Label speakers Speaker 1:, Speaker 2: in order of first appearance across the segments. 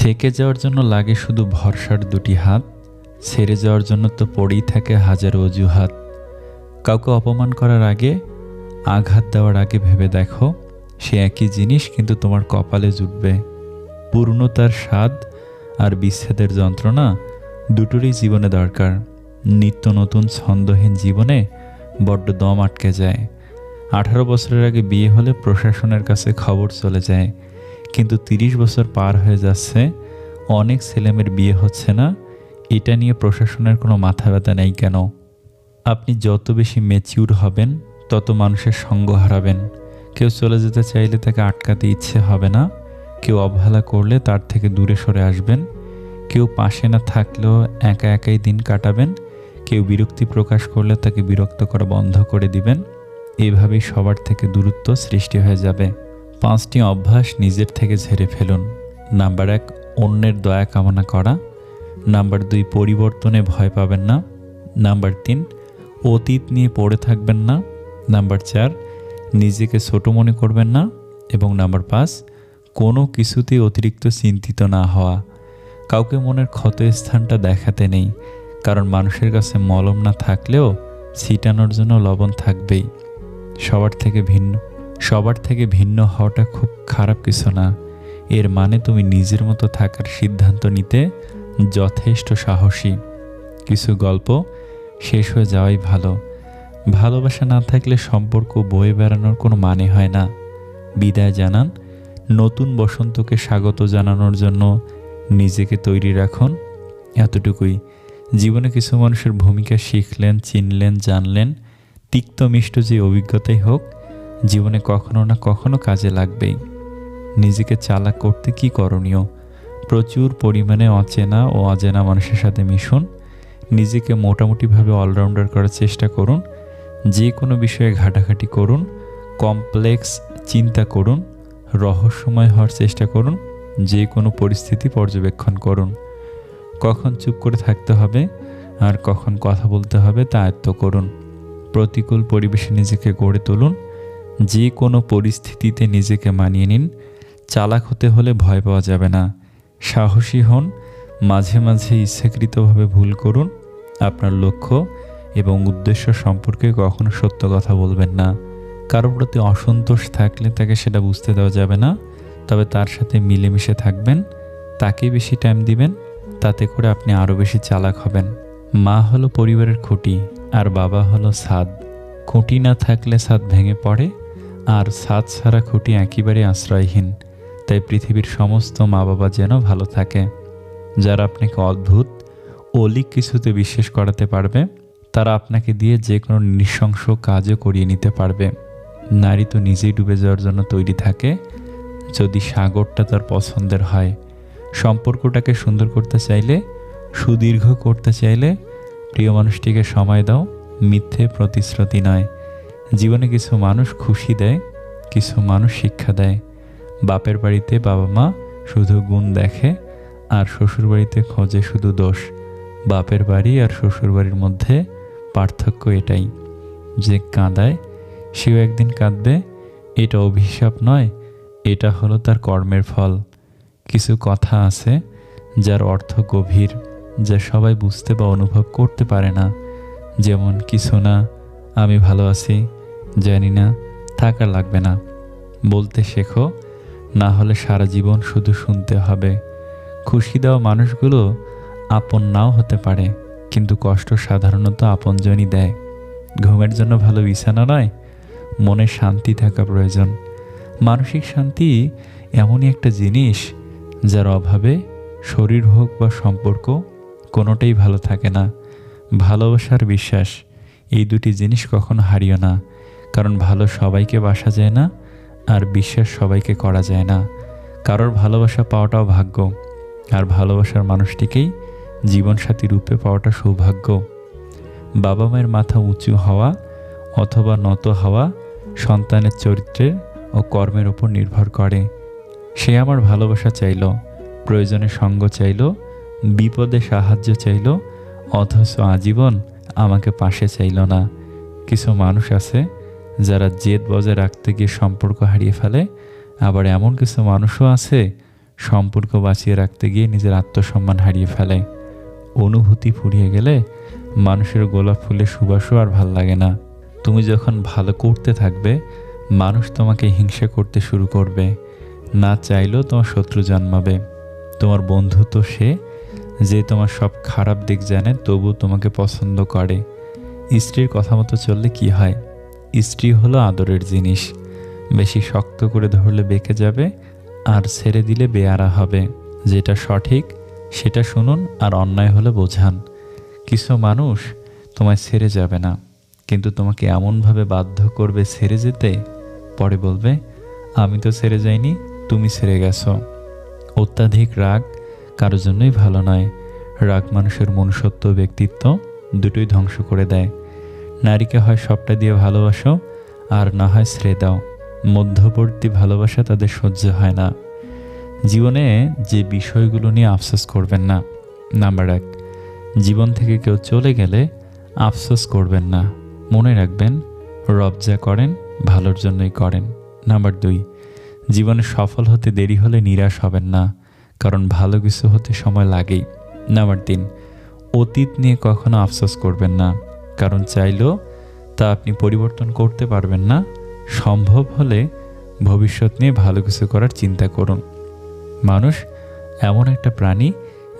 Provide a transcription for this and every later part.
Speaker 1: থেকে যাওয়ার জন্য লাগে শুধু ভরসার দুটি হাত, ছেড়ে যাওয়ার জন্য তো পড়েই থাকে হাজার অজুহাত। কাউকে অপমান করার আগে, আঘাত দেওয়ার আগে ভেবে দেখো, সে একই জিনিস কিন্তু তোমার কপালে জুটবে। পূর্ণতার স্বাদ আর বিচ্ছেদের যন্ত্রণা দুটোরই জীবনে দরকার। নিত্য নতুন ছন্দহীন জীবনে বড্ড দম আটকে যায়। আঠারো বছরের আগে বিয়ে হলে প্রশাসনের কাছে খবর চলে যায়। কিন্তু তিরিশ বছর পার হয়ে যাচ্ছে, অনেক ছেলেমেয়ের বিয়ে হচ্ছে না, এটা নিয়ে প্রশাসনের কোনো মাথা ব্যথা নেই কেন? আপনি যত বেশি ম্যাচিউর হবেন, তত মানুষের সঙ্গ হারাবেন। কেউ চলে যেতে চাইলে তাকে আটকাতে ইচ্ছে হবে না, কেউ অবহেলা করলে তার থেকে দূরে সরে আসবেন, কেউ পাশে না থাকলেও একা একাই দিন কাটাবেন, কেউ বিরক্তি প্রকাশ করলে তাকে বিরক্ত করা বন্ধ করে দিবেন, এভাবেই সবার থেকে দূরত্ব সৃষ্টি হয়ে যাবে। পাঁচটি অভ্যাস নিজের থেকে ঝেড়ে ফেলুন। নাম্বার এক, অন্যের দয়া কামনা করা। নাম্বার দুই, পরিবর্তনে ভয় পাবেন না। নাম্বার তিন, অতীত নিয়ে পড়ে থাকবেন না। নাম্বার চার, নিজেকে ছোট মনে করবেন না। এবং নাম্বার পাঁচ, কোনো কিছুতেই অতিরিক্ত চিন্তিত না হওয়া। কাউকে মনের ক্ষত স্থানটা দেখাতে নেই। কারণ মানুষের কাছে মলম না থাকলেও ছিটানোর জন্য লবণ থাকবেই। সবার থেকে ভিন্ন সবার থেকে ভিন্ন হওয়াটা খুব খারাপ কিছু না। এর মানে তুমি নিজের মতো থাকার সিদ্ধান্ত নিতে যথেষ্ট সাহসী। কিছু গল্প শেষ হয়ে যাওয়াই ভালো। ভালোবাসা না থাকলে সম্পর্ক বয়ে বেড়ানোর কোনো মানে হয় না। বিদায় জানান, নতুন বসন্তকে স্বাগত জানানোর জন্য নিজেকে তৈরি রাখুন এতটুকুই। জীবনে কিছু মানুষের ভূমিকা শিখলেন, চিনলেন, জানলেন, তিক্ত মিষ্ট যে অভিজ্ঞতাই হোক জীবনে কখনো না কখনো কাজে লাগবেই। নিজেকে চালাক করতে কি করণীয়? প্রচুর পরিমাণে অচেনা ও অজেনা মানুষের সাথে মিশুন। নিজেকে মোটামুটিভাবে অলরাউন্ডার করার চেষ্টা করুন। যে কোনো বিষয়ে ঘাটাঘাটি করুন। কমপ্লেক্স চিন্তা করুন। রহস্যময় হওয়ার চেষ্টা করুন। যে কোনো পরিস্থিতি পর্যবেক্ষণ করুন। কখন চুপ করে থাকতে হবে আর কখন কথা বলতে হবে তা আয়ত্ত করুন। প্রতিকূল পরিবেশে নিজেকে গড়ে তুলুন। যে কোনো পরিস্থিতিতে নিজেকে মানিয়ে নিন। চালাক হতে হলে ভয় পাওয়া যাবে না। সাহসী হন, মাঝে মাঝে ইচ্ছাকৃতভাবে ভুল করুন। আপনার লক্ষ্য এবং উদ্দেশ্য সম্পর্কে কখনো সত্য কথা বলবেন না। কারোর প্রতি অসন্তোষ থাকলে তাকে সেটা বুঝতে দেওয়া যাবে না। তবে তার সাথে মিলেমিশে থাকবেন। তাকে বেশি টাইম দিবেন, তাতে করে আপনি আরও বেশি চালাক হবেন। মা হলো পরিবারের খুঁটি, আর বাবা হলো ছাদ খুঁটি না থাকলে ছাদ ভেঙে পড়ে। আর ছাদ ছাড়া খুঁটি একেবারে আশ্রয়হীন, তাই পৃথিবীর সমস্ত মা বাবা যেন ভালো থাকে। যারা আপনাকে অদ্ভুত, অলিক কিছুতে বিশ্বাস করাতে পারবে, তারা আপনাকে দিয়ে যে কোনো নৃশংস কাজও করিয়ে নিতে পারবে। নারী তো নিজেই ডুবে যাওয়ার জন্য তৈরি থাকে। যদি সাগরটা তার পছন্দের হয়, সম্পর্কটাকে সুন্দর করতে চাইলে, সুদীর্ঘ করতে চাইলে, প্রিয় মানুষটিকে সময় দাও, মিথ্যে প্রতিশ্রুতি নয়। জীবনে কিছু মানুষ খুশি দেয়, কিছু মানুষ শিক্ষা দেয়। বাপের বাড়িতে বাবা মা শুধু গুণ দেখে আর শ্বশুর বাড়িতে খোঁজে শুধু দোষ। বাপের বাড়ি আর শ্বশুর বাড়ির মধ্যে পার্থক্য এটাই যে কাঁদায়, সেও একদিন কাঁদবে, এটা অভিশাপ নয়, এটা হলো তার কর্মের ফল। কিছু কথা আছে যার অর্থ গভীর, যা সবাই বুঝতে বা অনুভব করতে পারে না। যেমন, কিছু না, আমি ভালো আছি। জানি না, থাকা লাগবে না। বলতে শেখো, না হলে সারা জীবন শুধু শুনতে হবে। খুশি দেওয়া মানুষগুলো আপন নাও হতে পারে, কিন্তু কষ্ট সাধারণত আপনজনই দেয়। ঘুমের জন্য ভালো বিছানা নয়, মনে শান্তি থাকা প্রয়োজন। মানসিক শান্তি এমনই একটা জিনিস যার অভাবে শরীর হোক বা সম্পর্ক কোনোটাই ভালো থাকে না। ভালোবাসার বিশ্বাস, এই দুটি জিনিস কখনো হারিও না। কারণ ভালো সবাইকে বাসা যায় না, আর বিশ্বাস সবাইকে করা যায় না। কারোর ভালোবাসা পাওয়াটাও ভাগ্য, আর ভালোবাসার মানুষটিকেই জীবনসাথী রূপে পাওয়াটা সৌভাগ্য। বাবা মায়ের মাথা উঁচু হওয়া অথবা নত হওয়া সন্তানের চরিত্রের ও কর্মের উপর নির্ভর করে। সে আমার ভালোবাসা চাইল, প্রয়োজনে সঙ্গ চাইল, বিপদে সাহায্য চাইল, অথচ আজীবন আমাকে পাশে চাইল না। কিছু মানুষ আছে যারা জেদ বজায় রাখতে গিয়ে সম্পর্ক হারিয়ে ফেলে, আবার এমন কিছু মানুষও আছে সম্পর্ক বাঁচিয়ে রাখতে গিয়ে নিজের আত্মসম্মান হারিয়ে ফেলে। অনুভূতি ফুরিয়ে গেলে মানুষের গোলাপ ফুলের সুবাসও আর ভালো লাগে না। তুমি যখন ভালো করতে থাকবে, মানুষ তোমাকে হিংসা করতে শুরু করবে। না চাইলেও তোমার শত্রু জন্মাবে। তোমার বন্ধু তো সে যে তোমার সব খারাপ দিক জানে তবু তোমাকে পছন্দ করে। স্ত্রীর কথা মতো চললে কি হয়? স্ত্রী হলো আদরের জিনিস। বেশি শক্ত করে ধরলে বেঁকে যাবে আর ছেড়ে দিলে বেয়ারা হবে। যেটা সঠিক, সেটা শুনুন আর অন্যায় হলে বোঝান। কিছু মানুষ তোমায় ছেড়ে যাবে না, কিন্তু তোমাকে এমনভাবে বাধ্য করবে ছেড়ে যেতে। পরে বলবে, আমি তো ছেড়ে যাইনি, তুমি ছেড়ে গেছো। অত্যাধিক রাগ কারোর জন্যই ভালো নয়। রাগ মানুষের মনুষ্যত্ব ব্যক্তিত্ব দুটোই ধ্বংস করে দেয়। নারীকে হয় সবটা দিয়ে ভালোবাসো, আর না হয় ছেড়ে দাও। মধ্যবর্তী ভালোবাসা তাদের সহ্য হয় না। জীবনে যে বিষয়গুলো নিয়ে আফসোস করবেন না। নাম্বার এক, জীবন থেকে কেউ চলে গেলে আফসোস করবেন না। মনে রাখবেন, রব যা করেন, ভালোর জন্যই করেন। নাম্বার দুই, জীবনে সফল হতে দেরি হলে নিরাশ হবেন না, কারণ ভালো কিছু হতে সময় লাগেই। নাম্বার তিন, অতীত নিয়ে কখনো আফসোস করবেন না। কারণ চাইলেও তা আপনি পরিবর্তন করতে পারবেন না। সম্ভব হলে ভবিষ্যৎ নিয়ে ভালো কিছু করার চিন্তা করুন। মানুষ এমন একটা প্রাণী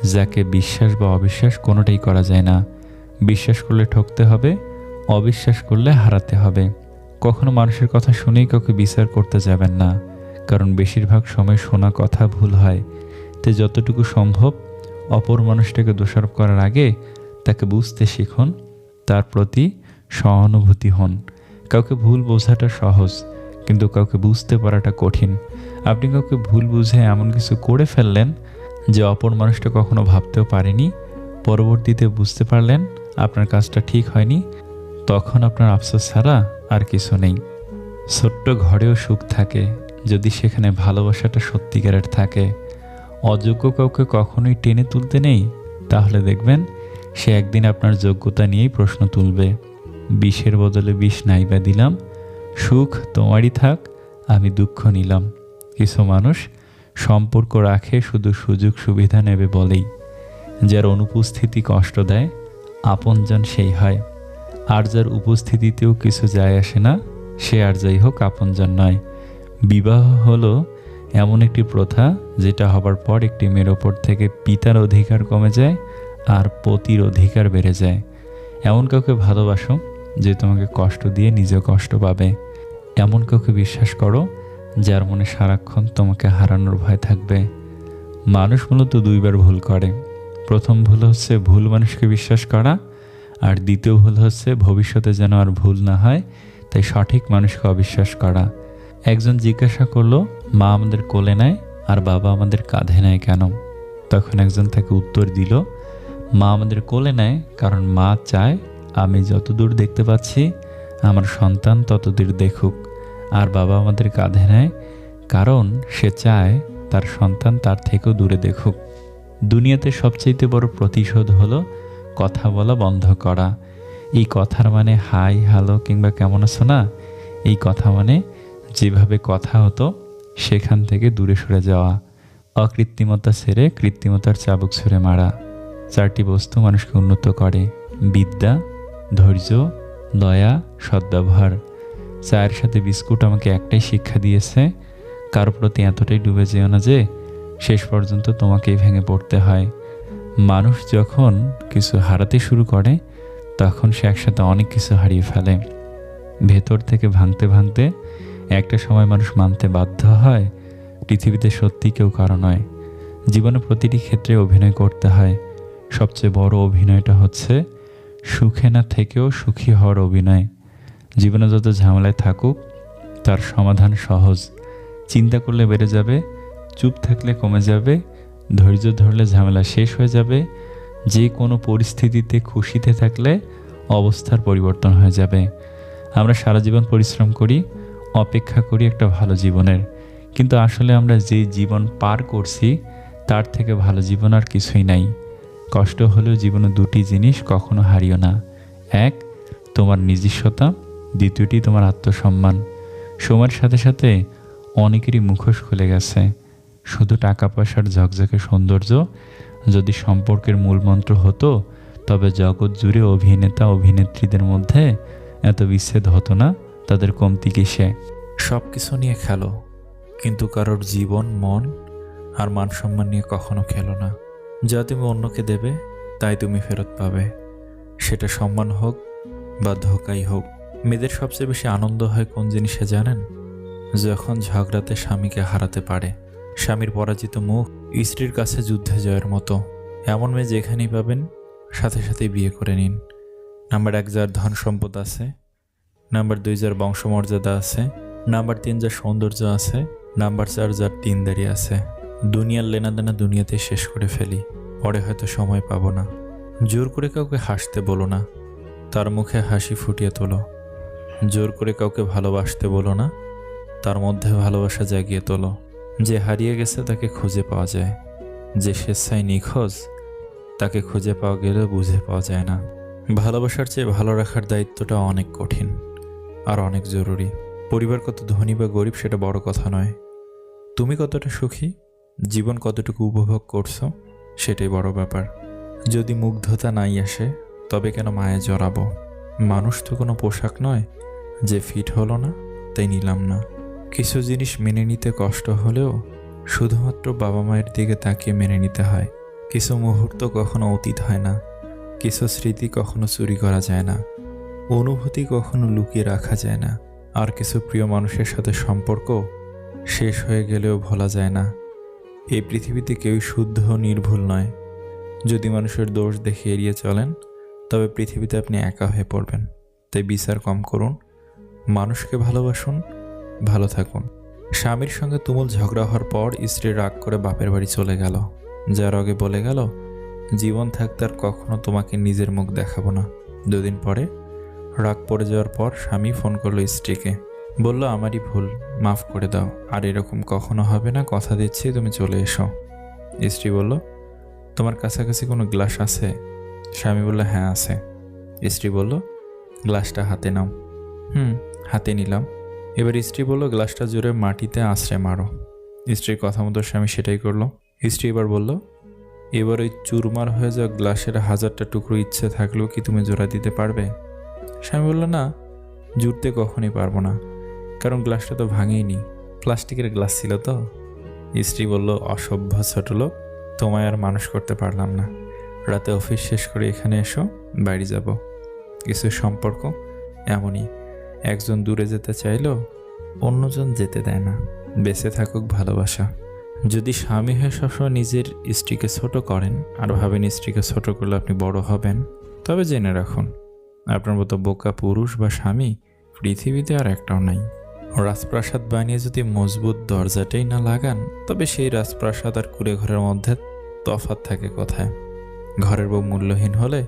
Speaker 1: যাকে বিশ্বাস বা অবিশ্বাস কোনোটাই করা যায় না। বিশ্বাস করলে ঠকতে হবে, অবিশ্বাস করলে হারাতে হবে। কখনো মানুষের কথা শুনেই কাউকে বিচার করতে যাবেন না। কারণ বেশিরভাগ সময় শোনা কথা ভুল হয়। তে যতটুকু সম্ভব অপর মানুষটাকে দোষারোপ করার আগে তাকে বুঝতে শিখুন তার প্রতি সহানুভূতি হন। কাউকে ভুল বোঝাটা সহজ, কিন্তু কাউকে বুঝতে পারাটা কঠিন। আপনি কাউকে ভুল বুঝে এমন কিছু করে ফেললেন যে অপর মানুষটা কখনো ভাবতেও পারেনি, পরবর্তীতে বুঝতে পারলেন আপনার কাজটা ঠিক হয়নি, তখন আপনার আফসোস ছাড়া আর কিছু নেই। ছোট্ট ঘরেও সুখ থাকে, যদি সেখানে ভালোবাসাটা সত্যিকারের থাকে। অযোগ্য কাউকে কখনোই টেনে তুলতে নেই, তাহলে দেখবেন সে একদিন আপনার যোগ্যতা নিয়েই প্রশ্ন তুলবে। বিষের বদলে বিষ নাইবা দিলাম। সুখ তোমারই থাক, আমি দুঃখ নিলাম। কিছু মানুষ সম্পর্ক রাখে শুধু সুযোগ সুবিধা নেবে বলেই। যার অনুপস্থিতি কষ্ট দেয় আপনজন সেই হয়। আর যার উপস্থিতিতেও কিছু যায় আসে না, সে আর যাই হোক আপনজন নয়। বিবাহ হলো এমন একটি প্রথা, যেটা হবার পর একটি মেয়ের ওপর থেকে পিতার অধিকার কমে যায় আর পতির অধিকার বেড়ে যায়। এমন কাউকে ভালোবাসো যে তোমাকে কষ্ট দিয়ে নিজে কষ্ট পাবে। এমন কাউকে বিশ্বাস করো যার মনে সারাক্ষণ তোমাকে হারানোর ভয় থাকবে। মানুষ মূলত দুইবার ভুল করে। প্রথম ভুল হচ্ছে ভুল মানুষকে বিশ্বাস করা, আর দ্বিতীয় ভুল হচ্ছে ভবিষ্যতে যেন আর ভুল না হয়, তাই সঠিক মানুষকে অবিশ্বাস করা। একজন জিজ্ঞাসা করল, মা আমাদের কোলে নেয় আর বাবা আমাদের কাঁধে নেয় কেন? তখন একজন তাকে উত্তর দিল মা আমাদের কোলে নেয়, কারণ মা চায় আমি যতদূর দেখতে পাচ্ছি, আমার সন্তান ততদূর দেখুক। আর বাবা আমাদের কাঁধে নেয়, কারণ সে চায় তার সন্তান তার থেকেও দূরে দেখুক। দুনিয়াতে সবচেয়ে বড় প্রতিশোধ হলো কথা বলা বন্ধ করা। এই কথার মানে হাই, হ্যালো কিংবা কেমন আছো না? এই কথা মানে যেভাবে কথা হতো, সেখান থেকে দূরে সরে যাওয়া। অকৃত্রিমতা সেরে কৃত্রিমতার চাবুক ছুঁড়ে মারা। চারটি বস্তু মানুষকে উন্নত করে, বিদ্যা, ধৈর্য, দয়া, সদ্ব্যবহার। চায়ের সাথে বিস্কুট আমাকে একটাই শিক্ষা দিয়েছে, কারও প্রতি এতটাই ডুবে যেও না যে, শেষ পর্যন্ত তোমাকেই ভেঙে পড়তে হয়। মানুষ যখন কিছু হারাতে শুরু করে, তখন সে একসাথে অনেক কিছু হারিয়ে ফেলে। ভেতর থেকে ভাঙতে ভাঙতে একটা সময় মানুষ মানতে বাধ্য হয়, পৃথিবীতে সত্যি কেউ কারও নয়। জীবনে প্রতিটি ক্ষেত্রে অভিনয় করতে হয় সবচেয়ে বড় অভিনয়টা হচ্ছে সুখে না থেকেও সুখী হওয়ার অভিনয়। জীবনে যত ঝামেলায় থাকুক, তার সমাধান সহজ। চিন্তা করলে বেড়ে যাবে, চুপ থাকলে কমে যাবে, ধৈর্য ধরলে ঝামেলা শেষ হয়ে যাবে, যে কোনো পরিস্থিতিতে খুশিতে থাকলে অবস্থার পরিবর্তন হয়ে যাবে। আমরা সারা জীবন পরিশ্রম করি, অপেক্ষা করি একটা ভালো জীবনের। কিন্তু আসলে আমরা যে জীবন পার করছি, তার থেকে ভালো জীবন আর কিছুই নাই। কষ্ট হলেও জীবনে দুটি জিনিস কখনো হারিও না। এক, তোমার নিজস্বতা। দ্বিতীয়টি, তোমার আত্মসম্মান। সময়ের সাথে সাথে অনেকেরই মুখোশ খুলে গেছে। শুধু টাকা পয়সার ঝকঝকে সৌন্দর্য যদি সম্পর্কের মূলমন্ত্র হতো, তবে জগৎ জুড়ে অভিনেতা, অভিনেত্রীদের মধ্যে এত বিচ্ছেদ হতো না, তাদের কমতি কিসে
Speaker 2: সব কিছু নিয়ে খেলো, কিন্তু কারোর জীবন, মন আর মান সম্মান নিয়ে কখনো খেলো না। যা তুমি অন্যকে দেবে, তাই তুমি ফেরত পাবে। সেটা সম্মান হোক বা ধোকাই হোক, মেয়েদের সবচেয়ে বেশি আনন্দ হয় কোন জিনিসে জানেন? যখন ঝগড়াতে স্বামীকে হারাতে পারে, স্বামীর পরাজিত মুখ স্ত্রীর কাছে যুদ্ধে জয়ের মতো। এমন মেয়ে যেখানেই পাবেন, সাথে সাথে বিয়ে করে নিন। নাম্বার এক যার ধন সম্পদ আছে, নাম্বার দুই যার বংশমর্যাদা আছে, নাম্বার তিন যার সৌন্দর্য আছে, নাম্বার চার যার দিনদারি আছে। দুনিয়ার লেনাদেনা দুনিয়াতে শেষ করে ফেলি, পরে হয়তো সময় পাবো না। জোর করে কাউকে হাসতে বলো না, তার মুখে হাসি ফুটিয়ে তোলো। জোর করে কাউকে ভালোবাসতে বলো না, তার মধ্যে ভালোবাসা জাগিয়ে তোলো। যে হারিয়ে গেছে তাকে খুঁজে পাওয়া যায়, যে স্বেচ্ছায় নিখোঁজ, তাকে খুঁজে পাওয়া গেলেও বুঝে পাওয়া যায় না। ভালোবাসার চেয়ে ভালো রাখার দায়িত্বটা অনেক কঠিন আর অনেক জরুরি। পরিবার কত ধনী বা গরিব সেটা বড় কথা নয়। তুমি কতটা সুখী? জীবন কতটুকু উপভোগ করছ, সেটাই বড় ব্যাপার। যদি মুগ্ধতা নাই আসে, তবে কেন মায়ে জড়াবো? মানুষ তো কোনো পোশাক নয়, যে ফিট হলো না, তাই নিলাম না। কিছু জিনিস মেনে নিতে কষ্ট হলেও, শুধুমাত্র বাবা মায়ের দিকে তাকিয়ে মেনে নিতে হয়। কিছু মুহূর্ত কখনো অতীত হয় না, কিছু স্মৃতি কখনো চুরি করা যায় না, অনুভূতি কখনো লুকিয়ে রাখা যায় না, আর কিছু প্রিয় মানুষের সাথে সম্পর্ক শেষ হয়ে গেলেও ভোলা যায় না। এই পৃথিবীতে কেউই শুদ্ধ নির্ভুল নয়। যদি মানুষের দোষ দেখে এড়িয়ে চলেন, তবে পৃথিবীতে আপনি একা হয়ে পড়বেন। তাই বিচার কম করুন, মানুষকে ভালোবাসুন, ভালো থাকুন। স্বামীর সঙ্গে তুমুল ঝগড়া হওয়ার পর স্ত্রী রাগ করে বাপের বাড়ি চলে গেল। যার আগে বলে গেল, জীবন থাকতে আর কখনো তোমাকে নিজের মুখ দেখাবো না। দুদিন পরে রাগ পড়ে যাওয়ার পর স্বামী ফোন করল স্ত্রীকে। বলল, আমারই ভুল, মাফ করে দাও। আর এরকম কখনো হবে না, কথা দিচ্ছি, তুমি চলে এসো। স্ত্রী বলল, তোমার কাছাকাছি কোনো গ্লাস আছে? স্বামী বলল হ্যাঁ আছে। স্ত্রী বলল, গ্লাসটা হাতে নাও। হুম, হাতে নিলাম। এবার স্ত্রী বলল, গ্লাসটা জোরে মাটিতে আশ্রে মারো। স্ত্রীর কথা মতো স্বামী সেটাই করল। স্ত্রী এবার বলল, এবার ওই চুরমার হয়ে যাওয়া গ্লাসের হাজারটা টুকরো ইচ্ছে থাকলেও কি তুমি জোড়া দিতে পারবে? স্বামী বলল, না, জুড়তে কখনই পারব না। কারণ গ্লাসটা তো ভাঙেইনি। প্লাস্টিকের গ্লাস ছিল তো। স্ত্রী বলল, অসভ্য ছোট লোক, তোমায় আর মানুষ করতে পারলাম না। রাতে অফিস শেষ করে এখানে এসো, বাড়ি যাব। কিছু সম্পর্ক এমনই। একজন দূরে যেতে চাইলেও অন্যজন যেতে দেয় না। বেঁচে থাকুক ভালোবাসা। যদি স্বামী হয়ে সবসময় নিজের স্ত্রীকে ছোট করেন আর ভাবেন স্ত্রীকে ছোট করলে আপনি বড় হবেন, তবে জেনে রাখুন, আপনার মতো বোকা পুরুষ বা স্বামী পৃথিবীতে আর একটাও নাই। রাজপ্রাসাদ বানিয়ে যদি মজবুত দরজাটাই না লাগান, তবে সেই রাজপ্রাসাদ আর কুড়ে ঘরের মধ্যে তফাৎ থাকে কোথায়? ঘরের বউ মূল্যহীন হলে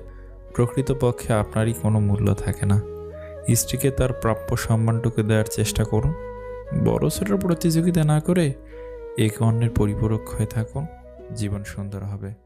Speaker 2: প্রকৃতপক্ষে আপনারই কোনো মূল্য থাকে না। স্ত্রীকে তার প্রাপ্য সম্মানটুকু দেওয়ার চেষ্টা করুন। বড় ছোটোর প্রতিযোগিতা না করে একে অন্যের পরিপূরক হয়ে থাকুন। জীবন সুন্দর হবে।